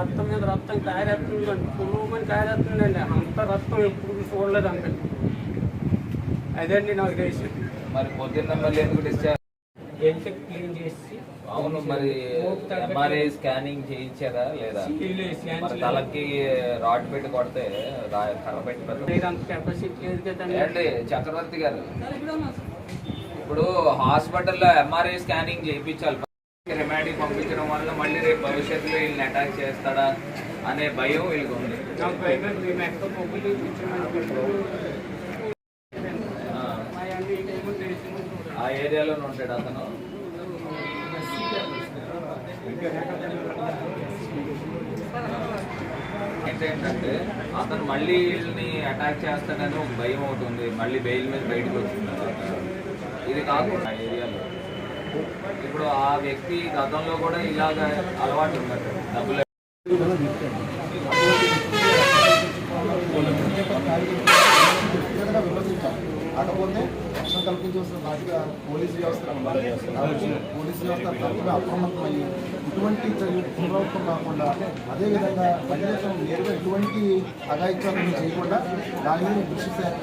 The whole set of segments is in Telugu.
రక్తం మీద రక్తం కాయరేస్తుందండి పురుగుమని కాయరేస్తుందండి అంత రక్తం ఎప్పుడు చూడలేదండి అదండి నాకు తెలిసి. మరి పొద్దున్న మళ్ళీ ఎందుకు డిశ్చార్జ్ హెల్త్ క్లీన్ చేసి అవును మరి ఎంఆర్ఐ స్కానింగ్ చేయించారా లేదా? తలకి రాడ్ పెట్టి కొడితే ఏంటి చక్రవర్తి గారు? ఇప్పుడు హాస్పిటల్లో ఎంఆర్ఐ స్కానింగ్ చేయించాలి. రిమాండ్కి పంపించడం వల్ల మళ్ళీ రేపు భవిష్యత్తులో వీళ్ళని అటాక్ చేస్తాడా అనే భయం వీళ్ళకి ఉంది. ఆ, ఏరియాలోనే ఉంటాడు అతను. ఏంటంటే అతను మళ్ళీ వీళ్ళని అటాక్ చేస్తాడని ఒక భయం అవుతుంది మళ్ళీ బెయిల్ మీద బయటకు వచ్చిన తర్వాత. ఇది కాకుండా ఆ ఏరియాలో. ఇప్పుడు ఆ వ్యక్తి గతంలో కూడా ఇలాగ అలవాటు ఉన్నట్టు డబ్బులు కాకపోతే రక్షణ కల్పించవలసిన బాధ్యత పోలీసు వ్యవస్థ పోలీసు వ్యవస్థ తరఫున అప్రమత్తమయ్యి ఇటువంటి చర్యలు పునరావృతం కాకుండా అదేవిధంగా ప్రజలకు నేరుగా ఎటువంటి అఘాయిత్యాలను చేయకుండా దాని మీద దృష్టి సారి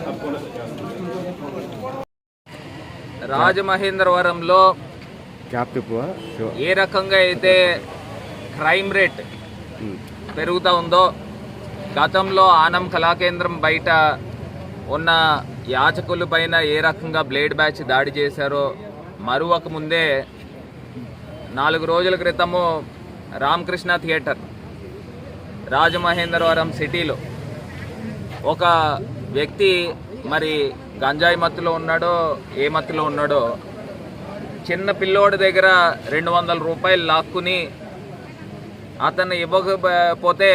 రాజమహేంద్రవరంలో ఏ రకంగా అయితే క్రైమ్ రేట్ పెరుగుతూ ఉందో గతంలో ఆనం కళాకేంద్రం బయట ఉన్న యాచకుల పైన ఏ రకంగా బ్లేడ్ బ్యాచ్ దాడి చేశారో మరువక ముందే నాలుగు రోజుల క్రితము రామకృష్ణ థియేటర్ రాజమహేంద్రవరం సిటీలో ఒక వ్యక్తి మరి గంజాయి మత్తులో ఉన్నాడో ఏ మత్తులో ఉన్నాడో చిన్న పిల్లోడి దగ్గర రెండు వందల రూపాయలు లాక్కుని అతను ఇవ్వకపోతే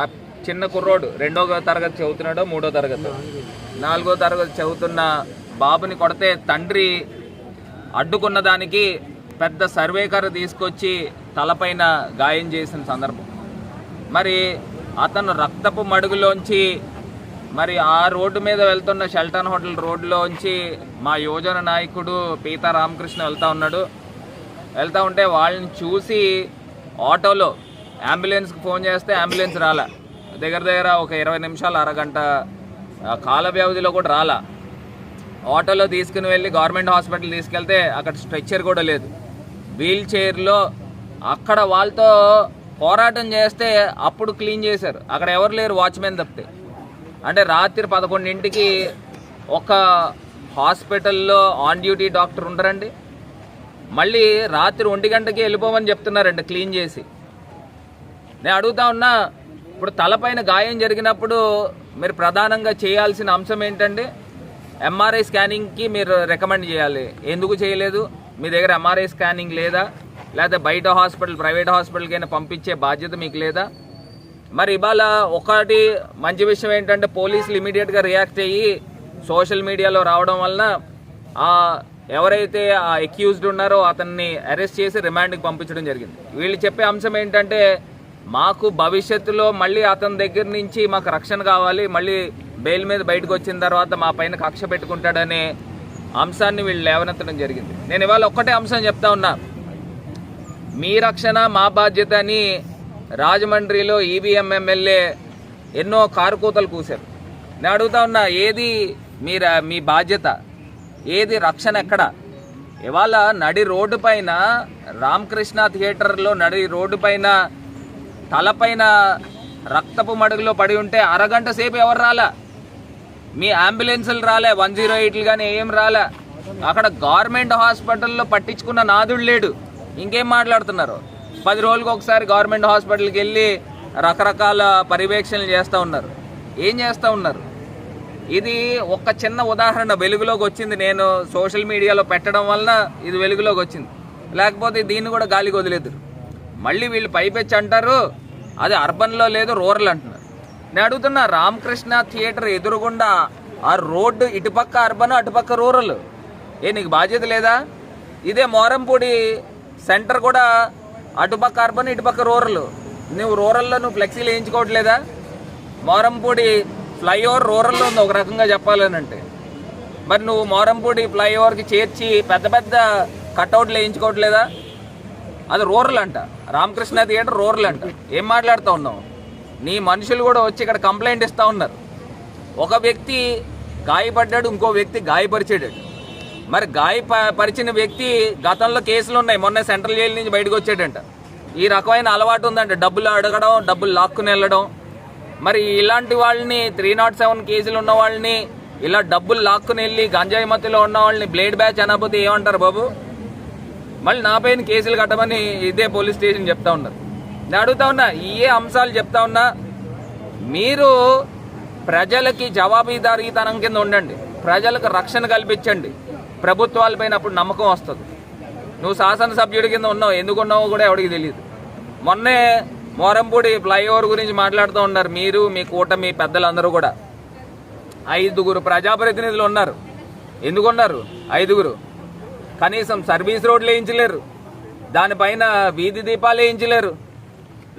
ఆ చిన్న కుర్రోడు రెండో తరగతి చదువుతున్నాడో మూడో తరగతి? నాలుగో తరగతి చదువుతున్న బాబుని కొడితే తండ్రి అడ్డుకున్న దానికి పెద్ద సర్వేకర్ తీసుకొచ్చి తలపైన గాయం చేసిన సందర్భం. మరి అతను రక్తపు మడుగులోంచి మరి ఆ రోడ్డు మీద వెళ్తున్న షెల్టన్ హోటల్ రోడ్లోంచి మా యువజన నాయకుడు పీతా రామకృష్ణ వెళ్తూ ఉన్నాడు. వెళ్తూ ఉంటే వాళ్ళని చూసి ఆటోలో అంబులెన్స్కి ఫోన్ చేస్తే అంబులెన్స్ రాలా. దగ్గర దగ్గర ఒక ఇరవై నిమిషాలు అరగంట కాల వ్యవధిలో కూడా రాలా. ఆటోలో తీసుకుని వెళ్ళి గవర్నమెంట్ హాస్పిటల్ తీసుకెళ్తే అక్కడ స్ట్రెచ్చర్ కూడా లేదు. వీల్ చైర్లో అక్కడ వాళ్ళతో పోరాటం చేస్తే అప్పుడు క్లీన్ చేశారు. అక్కడ ఎవరు లేరు వాచ్మెన్ తప్పితే. అంటే రాత్రి పదకొండింటికి ఒక హాస్పిటల్లో ఆన్ డ్యూటీ డాక్టర్ ఉంటారండి మళ్ళీ రాత్రి ఒంటి గంటకి వెళ్ళిపోమని చెప్తున్నారండి క్లీన్ చేసి. నేను అడుగుతా ఉన్నా ఇప్పుడు తలపైన గాయం జరిగినప్పుడు మీరు ప్రధానంగా చేయాల్సిన అంశం ఏంటండి? ఎంఆర్ఐ స్కానింగ్కి మీరు రికమెండ్ చేయాలి. ఎందుకు చేయలేదు? మీ దగ్గర ఎంఆర్ఐ స్కానింగ్ లేదా? లేదా బయట హాస్పిటల్ ప్రైవేట్ హాస్పిటల్కైనా పంపించే బాధ్యత మీకు లేదా? మరి ఇవాళ ఒకటి మంచి విషయం ఏంటంటే పోలీసులు ఇమీడియట్గా రియాక్ట్ అయ్యి సోషల్ మీడియాలో రావడం వలన ఎవరైతే ఆ ఎక్యూజ్డ్ ఉన్నారో అతన్ని అరెస్ట్ చేసి రిమాండ్కి పంపించడం జరిగింది. వీళ్ళు చెప్పే అంశం ఏంటంటే మాకు భవిష్యత్తులో మళ్ళీ అతని దగ్గర నుంచి మాకు రక్షణ కావాలి మళ్ళీ బెయిల్ మీద బయటకు వచ్చిన తర్వాత మా పైన కక్ష పెట్టుకుంటాడనే అంశాన్ని వీళ్ళు లేవనెత్తడం జరిగింది. నేను ఇవాళ ఒక్కటే అంశం చెప్తా ఉన్నా. మీ రక్షణ మా బాధ్యత అని రాజమండ్రిలో ఈవీఎం ఎమ్మెల్యే ఎన్నో కారుకూతలు కూశారు. నేను అడుగుతా ఉన్నా ఏది మీర మీ బాధ్యత? ఏది రక్షణ ఎక్కడ? ఇవాళ నడి రోడ్డు పైన రామకృష్ణ థియేటర్లో నడి రోడ్డు పైన తలపైన రక్తపు మడుగులో పడి ఉంటే అరగంట సేపు ఎవరు రాలా? మీ అంబులెన్సులు రాలే వన్ జీరో ఎయిట్లు కానీ ఏం రాలే. అక్కడ గవర్నమెంట్ హాస్పిటల్లో పట్టించుకున్న నాదుడు లేడు. ఇంకేం మాట్లాడుతున్నారు? పది రోజులకు ఒకసారి గవర్నమెంట్ హాస్పిటల్కి వెళ్ళి రకరకాల పర్యవేక్షణలు చేస్తూ ఉన్నారు. ఏం చేస్తూ ఉన్నారు? ఇది ఒక చిన్న ఉదాహరణ వెలుగులోకి వచ్చింది. నేను సోషల్ మీడియాలో పెట్టడం వలన ఇది వెలుగులోకి వచ్చింది. లేకపోతే దీన్ని కూడా గాలికి వదిలేదురు. మళ్ళీ వీళ్ళు పైపెచ్చి అంటారు అది అర్బన్లో లేదు రూరల్ అంటున్నారు. నేను అడుగుతున్నా రామకృష్ణ థియేటర్ ఎదురుగుండా ఆ రోడ్డు ఇటుపక్క అర్బన్ అటుపక్క రూరల్? ఏ నీకు బాధ్యత లేదా? ఇదే మోరంపూడి సెంటర్ కూడా అటుపక్క అర్బన్ ఇటుపక్క రూరల్. నువ్వు రూరల్లో నువ్వు ఫ్లెక్సీలు వేయించుకోవట్లేదా మోరంపూడి ఫ్లైఓవర్ రూరల్లో ఉంది ఒక రకంగా చెప్పాలనంటే. మరి నువ్వు మోరంపూడి ఫ్లైఓవర్కి చేర్చి పెద్ద పెద్ద కట్అవుట్లు వేయించుకోవట్లేదా అది రూరల్ అంట. రామకృష్ణ థియేటర్ రూరల్ అంట. ఏం మాట్లాడుతూ ఉన్నావు? నీ మనుషులు కూడా వచ్చి ఇక్కడ కంప్లైంట్ ఇస్తూ ఉన్నారు. ఒక వ్యక్తి గాయపడ్డాడు ఇంకో వ్యక్తి గాయపరిచాడు. మరి గాయపరిచిన వ్యక్తి గతంలో కేసులు ఉన్నాయి. మొన్న సెంట్రల్ జైలు నుంచి బయటకు వచ్చాడంట. ఈ రకమైన అలవాటు ఉందంట. డబ్బులు అడగడం డబ్బులు లాక్కుని వెళ్ళడం. మరి ఇలాంటి వాళ్ళని త్రీ నాట్ సెవెన్ కేసులు ఉన్న వాళ్ళని ఇలా డబ్బులు లాక్కుని వెళ్ళి గంజాయి మత్తులో ఉన్న వాళ్ళని బ్లేడ్ బ్యాచ్ అనకపోతే ఏమంటారు బాబు? మళ్ళీ నా పైన కేసులు కట్టమని ఇదే పోలీస్ స్టేషన్ చెప్తా ఉన్నారు. నేను అడుగుతా ఉన్నా ఏ అంశాలు చెప్తా ఉన్నా మీరు ప్రజలకి జవాబుదారీతనం కింద ఉండండి. ప్రజలకు రక్షణ కల్పించండి. ప్రభుత్వాలపైన అప్పుడు నమ్మకం వస్తుంది. నువ్వు శాసనసభ్యుడి కింద ఉన్నావు ఎందుకు ఉన్నావో కూడా ఎవరికి తెలియదు మొన్నే మోరంపూడి ఫ్లైఓవర్ గురించి మాట్లాడుతూ ఉన్నారు మీరు మీ కూటమి పెద్దలందరూ కూడా. ఐదుగురు ప్రజాప్రతినిధులు ఉన్నారు. ఎందుకున్నారు ఐదుగురు. కనీసం సర్వీస్ రోడ్లు వేయించలేరు. దానిపైన వీధి దీపాలు వేయించలేరు.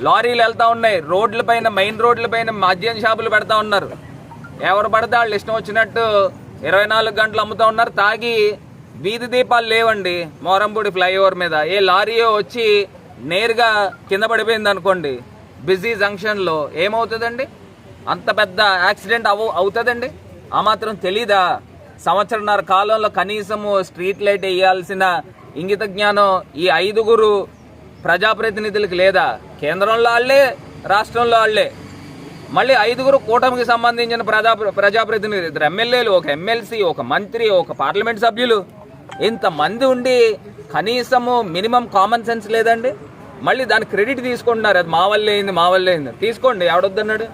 లారీలు వెళ్తూ ఉన్నాయి. రోడ్లపైన మెయిన్ రోడ్లపైన మద్యం షాపులు పెడతా ఉన్నారు. ఎవరు పడితే వాళ్ళు ఇష్టం వచ్చినట్టు ఇరవై నాలుగు గంటలు అమ్ముతా ఉన్నారు. తాగి వీధి దీపాలు లేవండి. మోరంపూడి ఫ్లైఓవర్ మీద. ఏ లారీయో వచ్చి నేరుగా కింద పడిపోయింది అనుకోండి. బిజీ జంక్షన్లో ఏమవుతుందండి? అంత పెద్ద యాక్సిడెంట్ అవు అవుతుందండి? ఆ మాత్రం తెలీదా? సంవత్సరన్నర కాలంలో కనీసము స్ట్రీట్ లైట్ వేయాల్సిన ఇంగిత జ్ఞానం ఈ ఐదుగురు ప్రజాప్రతినిధులకు లేదా? కేంద్రంలో వాళ్ళే రాష్ట్రంలో వాళ్ళే? మళ్ళీ ఐదుగురు కూటమికి సంబంధించిన ప్రజా ప్రజాప్రతినిధులు ఇద్దరు ఎమ్మెల్యేలు ఒక ఎమ్మెల్సీ ఒక మంత్రి ఒక పార్లమెంట్ సభ్యులు. ఇంతమంది ఉండి కనీసము మినిమం కామన్ సెన్స్ లేదండి. మళ్ళీ దాని క్రెడిట్ తీసుకుంటున్నారు. అది మా వల్లే అయింది మా వల్లే అయింది. తీసుకోండి ఎవడొద్దన్నాడు?